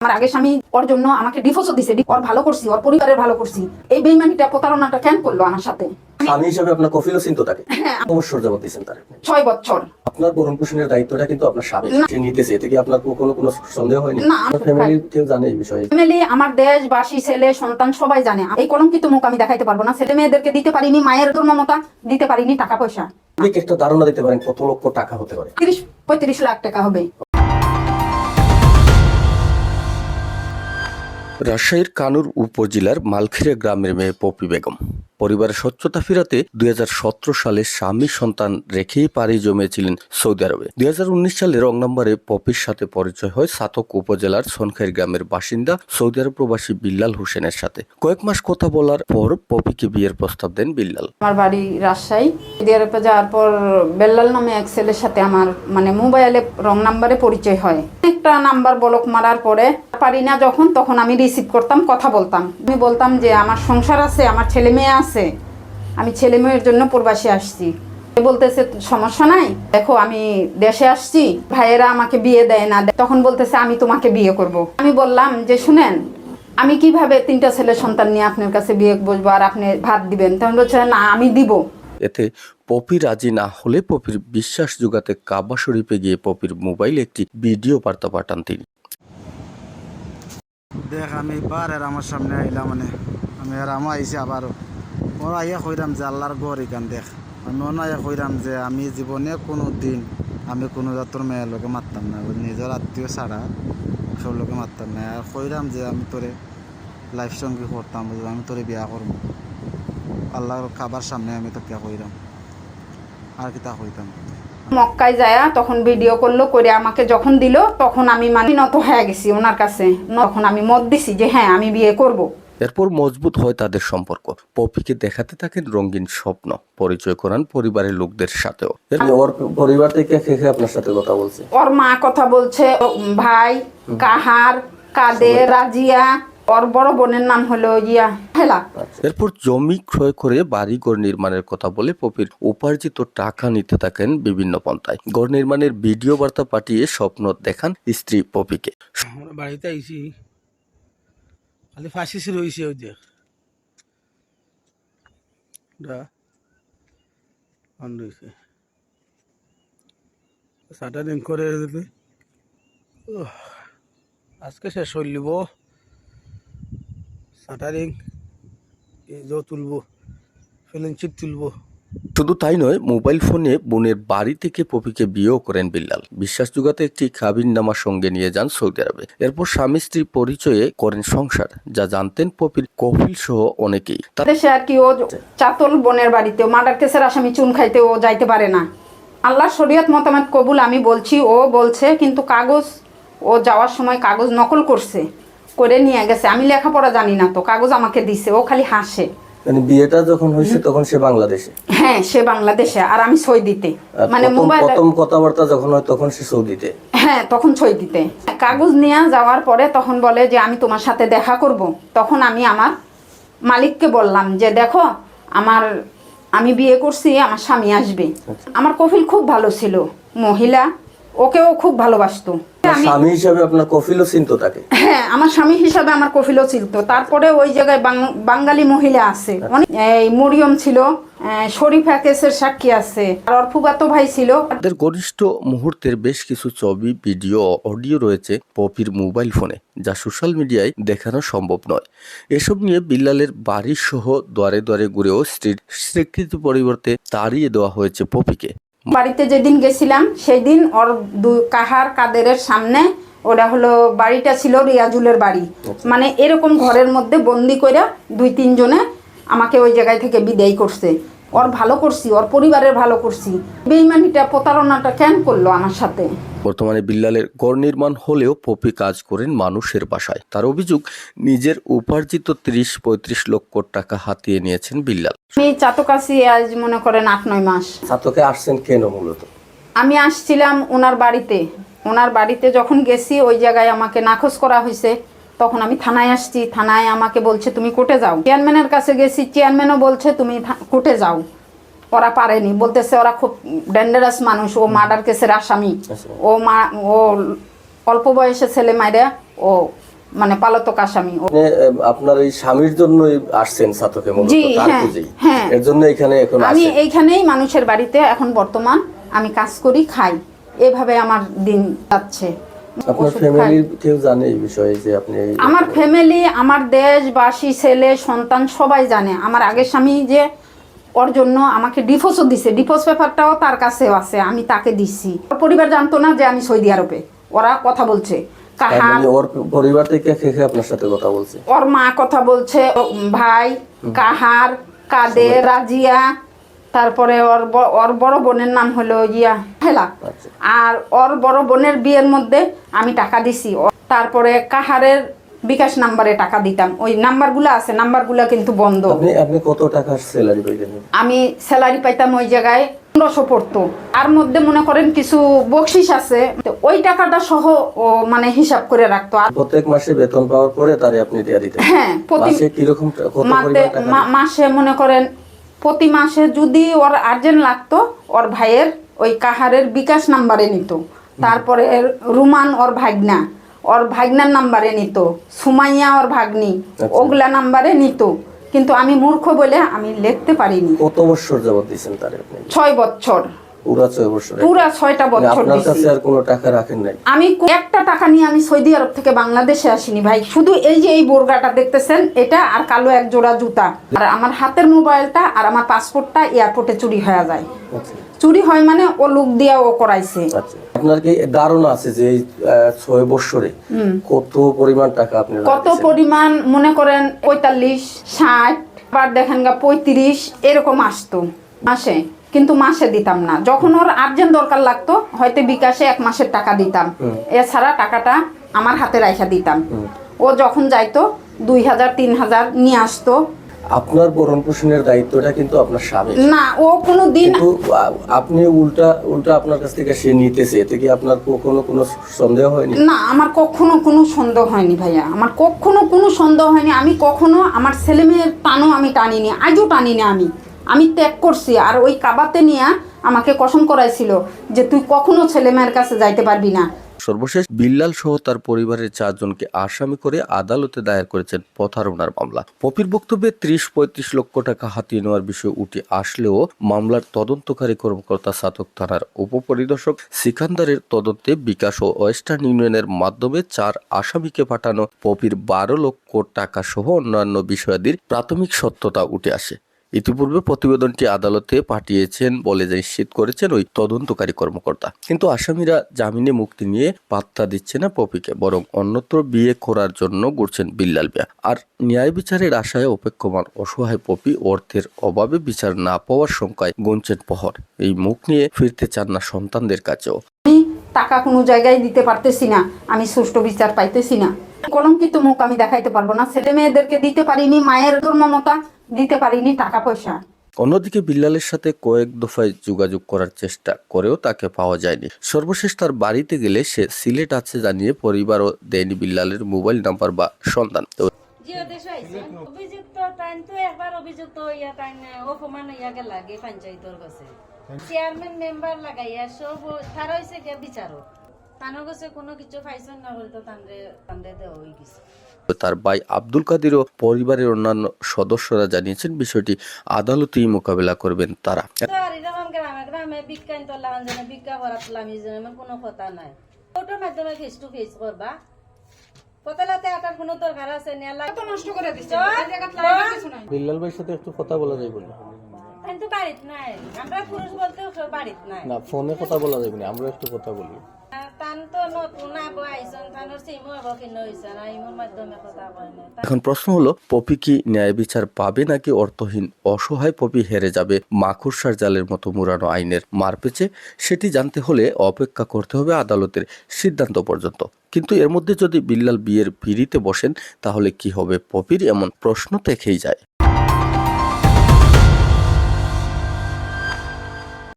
আমার আগে স্বামী ওর জন্য আমাকে ডিভোর্সও দিছে ওর ভালো করছি ওর পরিবারের ভালো করছি। এই বেইমানিটা প্রতারণাটা কেন করল আমার সাথে? স্বামী হিসেবে আপনার কফিলও চিন্ত তাকে হ্যাঁ। অবসর যাবত দিচ্ছেন তার ছয় বছর। আপনার ভরণ পোষণের দায়িত্বটা কিন্তু আপনার স্বামী সে নিতেছে এতে কি আপনার কোনো কোনো সন্দেহ হয়নি? না, ফ্যামিলি কেউ জানে এই বিষয়ে? ফ্যামিলি আমার দেশবাসী ছেলে সন্তান সবাই জানে। এই কলঙ্কিত মুখ আমি দেখাইতে পারব না। ছেলে মেয়েদেরকে দিতে পারিনি মায়ের ধর্মমতা দিতে পারিনি টাকা পয়সা। আপনি একটা ধারণা দিতে পারেন কত লক্ষ টাকা হতে পারে? তিরিশ পঁয়ত্রিশ লাখ টাকা হবে। রাজশাহীর কানুর উপজেলার মালখিরা গ্রামের মেয়ে পপি বেগম। পরিবারের স্বচ্ছতা ফিরাতে দুই সালে স্বামী সন্তান রেখেই পাড়ি জমিয়েছিলেন সৌদি আরবে। দুই সালে রং নম্বরে পপির সাথে পরিচয় হয় সাতক উপজেলার সনখাইর গ্রামের বাসিন্দা সৌদি আরব প্রবাসী বিল্লাল হোসেনের সাথে। কয়েক মাস কথা বলার পর পপিকে বিয়ের প্রস্তাব দেন বিল্লাল। আমার বাড়ি রাজশাহী। সৌদি আরবে যাওয়ার পর বেল্লাল নামে এক ছেলের সাথে আমার মানে মোবাইলে রং নাম্বারে পরিচয় হয়। একটা নাম্বার ব্লক মারার পরে পারি না যখন, তখন আমি রিসিভ করতাম, কথা বলতাম। আমি বলতাম যে, আমার সংসার আছে, আমার ছেলে মেয়ে আছে, আমি ছেলে মেয়ের জন্য প্রবাসী আসছি। বলতেছে, সমস্যা নাই, দেখো, আমি দেশে আসছি, ভাইয়েরা আমাকে বিয়ে দেয় না। তখন বলতেছে, আমি তোমাকে বিয়ে করব। আমি বললাম যে, শুনেন, আমি কীভাবে তিনটা ছেলে সন্তান নিয়ে আপনার কাছে বিয়ে বসবো আর আপনি ভাত দিবেন? তখন বলছে, না, আমি দিব। এতে পপি রাজি না হলে পপির বিশ্বাস যোগাতে কাবা শরীফে গিয়ে পপির মোবাইলে একটি ভিডিও বার্তা পাঠান তিনি। দেখ, আমি বার আর আমার সামনে আইলাম মানে। আমি আর আমা আইসি আবারও। ওরা আইয়া কইরাম যে আল্লাহর গড় ইকান দেখ। আমি অন্য আইয়া কইরাম যে আমি জীবনে কোনো দিন আমি কোনো জাতর মেয়ের লোকে মারতাম না। নিজের আত্মীয় ছাড়া সব লোকে মারতাম না। আর কইরাম যে আমি তোরে লাইফ সঙ্গী করতাম আমি তোরে বিয়া করব। আল্লাহর খাবার সামনে আমি তোকে কইরাম। আর কি তা কইতাম? মক্কায় যায়া তখন ভিডিও করল করে আমাকে যখন দিল তখন আমি মানে নত হয়ে গেছি ওনার কাছে। তখন আমি মত দিছি যে হ্যাঁ আমি বিয়ে করব। এরপর মজবুত হয় তাদের সম্পর্ক। পপিকে দেখাতে থাকেন রঙিন স্বপ্ন পরিচয় করান পরিবারের লোকদের সাথেও। ওর পরিবার থেকে কে কে আপনার সাথে কথা বলছে? ওর মা কথা বলছে ভাই কাহার কাদের রাজিয়া ওর বড় বোনের নাম হলো ইয়া হেলা। এরপর জমি ক্রয় করে বাড়ি ঘর নির্মাণের কথা বলে পপির উপার্জিত টাকা নিতে থাকেন বিভিন্ন পন্থায়। ঘর নির্মাণের ভিডিও বার্তা পাঠিয়ে স্বপ্ন দেখান স্ত্রী পপিকে। আমরা বাড়িতে আইছি। খালি ফাঁসি হইছে ওই দেখ সাটা দিন করে আজকে শেষ হইলিব সাটারিং যে তুলবো ফিলিং চিপ তুলবো। শুধু তাই নয় মোবাইল ফোনে বোনের বাড়ি থেকে পপিকে বিয়েও করেন বিল্লাল। বিশ্বাস যুগাতে একটি নামা সঙ্গে নিয়ে যান সৌদি আরবে। এরপর স্বামী স্ত্রী পরিচয়ে করেন সংসার যা জানতেন পপির কফিল সহ অনেকেই। দেশে আর কি ও চাতল বোনের বাড়িতে মার্ডার কেসের আসামি চুন খাইতে ও যাইতে পারে না। আল্লাহ শরীয়ত মতামত কবুল আমি বলছি ও বলছে কিন্তু কাগজ ও যাওয়ার সময় কাগজ নকল করছে। করে নিয়ে গেছে। আমি লেখাপড়া জানি না তো কাগজ আমাকে দিছে ও খালি হাসে। মানে বিয়েটা যখন হয়েছে তখন সে বাংলাদেশে? হ্যাঁ সে বাংলাদেশে আর আমি সই দিতে মানে মোবাইল প্রথম কথাবার্তা যখন হয় তখন সে সৌদিতে? হ্যাঁ তখন ছই দিতে কাগজ নিয়ে যাওয়ার পরে তখন বলে যে আমি তোমার সাথে দেখা করব। তখন আমি আমার মালিককে বললাম যে দেখো আমার আমি বিয়ে করছি আমার স্বামী আসবে। আমার কফিল খুব ভালো ছিল মহিলা। ওকেও খুব ভালোবাসতো। স্বামী হিসাবে আপনার কফিলও চিন্ত তাকে। হ্যাঁ আমার স্বামী হিসাবে আমার কফিলও ছিল তো তারপরে ওই জায়গায় বাঙালি মহিলা আছে। অনেক এই মরিয়ম ছিল আহ, শরীফা কেসের সাক্ষী আছে। আর ওর ভাই ছিল। তাদের ঘনিষ্ঠ মুহূর্তের বেশ কিছু ছবি ভিডিও অডিও রয়েছে পপির মোবাইল ফোনে যা সোশ্যাল মিডিয়ায় দেখানো সম্ভব নয়। এসব নিয়ে বিল্লালের বাড়ি সহ দ্বারে দ্বারে ঘুরেও স্ত্রীর স্বীকৃতি পরিবর্তে তাড়িয়ে দেওয়া হয়েছে পপিকে। বাড়িতে যেদিন গেছিলাম সেই দিন ওর দু কাহার কাদেরের সামনে ওটা হলো বাড়িটা ছিল রিয়াজুলের বাড়ি। মানে এরকম ঘরের মধ্যে বন্দি করে দুই তিনজনে আমাকে ওই জায়গায় থেকে বিদায় করছে। ওর ভালো করছি ওর পরিবারের ভালো করছি। বেইমানিটা প্রতারণাটা কেন করল আমার সাথে? বর্তমানে বিল্লালের গড় নির্মাণ হলেও পপি কাজ করেন মানুষের বাসায়। তার অভিযোগ নিজের উপার্জিত ত্রিশ পঁয়ত্রিশ লক্ষ টাকা হাতিয়ে নিয়েছেন বিল্লাল। আমি আজ মনে করেন আট নয় মাস। ছাত্রকে আসছেন কেন মূলত? আমি আসছিলাম ওনার বাড়িতে। ওনার বাড়িতে যখন গেছি ওই জায়গায় আমাকে নাকচ করা হয়েছে। তখন আমি থানায় আসছি থানায় আমাকে বলছে তুমি কোর্টে যাও। চেয়ারম্যানের কাছে গেছি চেয়ারম্যানও বলছে তুমি থা- কোর্টে যাও। ওরা পারেনি। বলতেছে ওরা খুব ডেঞ্জারাস মানুষ ও মার্ডার কেসের আসামি। ও মা ও অল্প বয়সে ছেলে মাইরা ও মানে পালাতক আসামি। ও- আপনার এই স্বামীর জন্যই আসছেন সাতকে জি, হ্যাঁ, হ্যাঁ। এর জন্য এখানে এখন আমি এইখানেই মানুষের বাড়িতে এখন বর্তমান আমি কাজ করি খাই। এভাবে আমার দিন যাচ্ছে। আপনার। ফ্যামিলির কেউ জানে এই বিষয়ে যে আপনি আমার ফ্যামিলি আমার দেশবাসী ছেলে সন্তান সবাই জানে। আমার আগের স্বামী যে ওর জন্য আমাকে ডিভোর্সও দিছে। ডিভোর্স পেপারটাও তার কাছেও আছে আমি তাকে দিচ্ছি ওর পরিবার জানতো না যে আমি সৌদি আরবে। ওরা কথা বলছে। কাহার মানে ওর পরিবার থেকে কে কে আপনার সাথে কথা বলছে? ওর মা কথা বলছে ভাই কাহার কাদের রাজিয়া তারপরে ওর ওর বড় বোনের নাম হলো ইয়া হেলা। আচ্ছা। আর ওর বড় বোনের বিয়ের মধ্যে আমি টাকা দিছি। তারপরে কাহারের বিকাশ নাম্বারে টাকা দিতাম। ওই নাম্বারগুলো আছে নাম্বারগুলো কিন্তু বন্ধ। আপনি আপনি কত টাকার স্যালারি পাইতেন? আমি স্যালারি পাইতাম ওই জায়গায় পনেরোশো পড়তো। আর মধ্যে মনে করেন কিছু বকশিস আছে তো ওই টাকাটা সহ মানে হিসাব করে রাখতো। আর প্রত্যেক মাসে বেতন পাওয়ার পরে তারে আপনি দেয়া দিতেন? হ্যাঁ প্রতি মাসে কীরকম টাকা মাসে মনে করেন প্রতি মাসে যদি ওর আর্জেন্ট লাগতো ওর ভাইয়ের ওই কাহারের বিকাশ নাম্বারে নিত। তারপরে রুমান ওর ভাগনা। ওর ভাগনার নাম্বারে নিত সুমাইয়া ওর ভাগ্নি আচ্ছা। ওগুলা নাম্বারে নিত। কিন্তু আমি মূর্খ বলে আমি লিখতে পারিনি। কত বছর জবাব দিয়েছেন তার ছয় বছর। পুরা ছয় বছর পুরা ছয়টা মানে বছর আপনার কাছে আর কোনো টাকা রাখেন নাই। আমি একটা টাকা নিয়ে আমি সৌদি আরব থেকে বাংলাদেশে আসিনি ভাই। শুধু এই যে এই বোরগাটা দেখতেছেন এটা আর কালো এক জোড়া জুতা। আর আমার হাতের মোবাইলটা আর আমার পাসপোর্টটা এয়ারপোর্টে চুরি হয়ে যায়। আচ্ছা। চুরি হয় মানে ও লোক দিয়া ও করাইছে। আচ্ছা। আপনার কি ধারণা আছে যে এই ছয় বছরে কত পরিমাণ টাকা আপনি কত পরিমাণ মনে করেন পঁয়তাল্লিশ ষাট আবার দেখেন গা পঁয়ত্রিশ এরকম আসতো। মাসে কিন্তু মাসে দিতাম না। যখন ওর আর্জেন্ট দরকার লাগতো হয়তো বিকাশে এক মাসের টাকা দিতাম। এছাড়া টাকাটা আমার হাতে রাখা দিতাম। ও যখন যাইতো দুই হাজার তিন হাজার নিয়ে আসতো। আপনার ভরণ পোষণের দায়িত্বটা কিন্তু আপনার স্বামী না ও কোনো দিন আপনি উল্টা উল্টা আপনার কাছ থেকে সে নিতেছে। এতে কি আপনার কখনো কোনো সন্দেহ হয়নি? না আমার কখনো কোনো সন্দেহ হয়নি ভাইয়া। আমার কখনো কোনো সন্দেহ হয়নি। আমি কখনো আমার ছেলে মেয়ের টানও আমি টানিনি। আজও টানি না আমি। আমি ত্যাগ করছি, আর ওই কাবাতে নিয়ে আমাকে কসম করাইছিল যে তুই কখনো ছেলে মেয়ের কাছে যাইতে পারবি না। সর্বশেষ বিল্লাল সহ তার পরিবারের চারজনকে আসামি করে আদালতে দায়ের করেছেন প্রতারণার মামলা। পপির বক্তব্যে ত্রিশ পঁয়ত্রিশ লক্ষ টাকা হাতিয়ে নেওয়ার বিষয়ে উঠে আসলেও মামলার তদন্তকারী কর্মকর্তা সাতক থানার উপপরিদর্শক সিকান্দারের তদন্তে বিকাশ ও ওয়েস্টার্ন ইউনিয়নের মাধ্যমে চার আসামিকে পাঠানো পপির বারো লক্ষ টাকা সহ অন্যান্য বিষয়াদির প্রাথমিক সত্যতা উঠে আসে। ইতিপূর্বে প্রতিবেদনটি আদালতে পাঠিয়েছেন বলে নিশ্চিত করেছেন ওই তদন্তকারী কর্মকর্তা। কিন্তু আসামিরা জামিনে মুক্তি নিয়ে পাত্তা দিচ্ছে না পপিকে, বরং অন্যত্র বিয়ে করার জন্য ঘুরছেন বিল্লাল মিয়া। আর ন্যায় বিচারের আশায় অপেক্ষমান অসহায় পপি অর্থের অভাবে বিচার না পাওয়ার সংখ্যায় গুনছেন প্রহর। এই মুখ নিয়ে ফিরতে চান না সন্তানদের কাছেও। টাকা কোনো জায়গায় দিতে পারতেছি না, আমি সুষ্ঠু বিচার পাইতেছি না। কলঙ্কিত মুখ আমি দেখাইতে পারব না। ছেলে মেয়েদেরকে দিতে পারিনি, মায়ের মমতা দিতে পারিনি টাকা পয়সা। অন্যদিকে বিল্লালের সাথে কয়েক দফায় যোগাযোগ করার চেষ্টা করেও তাকে পাওয়া যায়নি। সর্বশেষ তার বাড়িতে গেলে সে সিলেট আছে জানিয়ে পরিবারও দেয়নি বিল্লালের মোবাইল নাম্বার বা সন্ধান। তো জিও দেশ আইছে অভিযুক্ত তাইন তো একবার অভিযুক্ত হইয়া তাইন অপমান হইয়া গেল লাগে পঞ্চায়েতর কাছে। চেয়ারম্যান মেম্বার লাগাইয়া সব তারা হইছে বিচারক। তানো কাছে কোনো কিছু পাইছেন না হলে তো তানরে তানরে দেওয়া হয়ে গেছে। তার ভাই আব্দুল কাদির ও পরিবারের অন্যান্য সদস্যরা জানিয়েছেন বিষয়টি আদালতেই মোকাবেলা করবেন তারা। তো আর এরকম গ্রামে গ্রামে বিজ্ঞান তো লাগান বিজ্ঞা করাত লামি কোনো কথা নাই। ফটোর মাধ্যমে ফেস টু ফেস করবা। কোনো দরকার আছে নিয়ে লাগে নষ্ট করে বিল্লাল ভাইয়ের সাথে একটু কথা বলা যাইব না তাই বাড়িত নাই। আমরা পুরুষ বলতে বাড়িত নাই। না ফোনে কথা বলা যাইব না আমরা একটু কথা বলি। এখন প্রশ্ন হলো, পপি কি ন্যায় বিচার পাবে নাকি অর্থহীন? অসহায় পপি হেরে যাবে মাকুরসার জালের মতো মুরানো আইনের মারপেচে? সেটি জানতে হলে অপেক্ষা করতে হবে আদালতের সিদ্ধান্ত পর্যন্ত। কিন্তু এর মধ্যে যদি বিল্লাল বিয়ের পিড়িতে বসেন, তাহলে কি হবে পপির? এমন প্রশ্ন থেকেই যায়।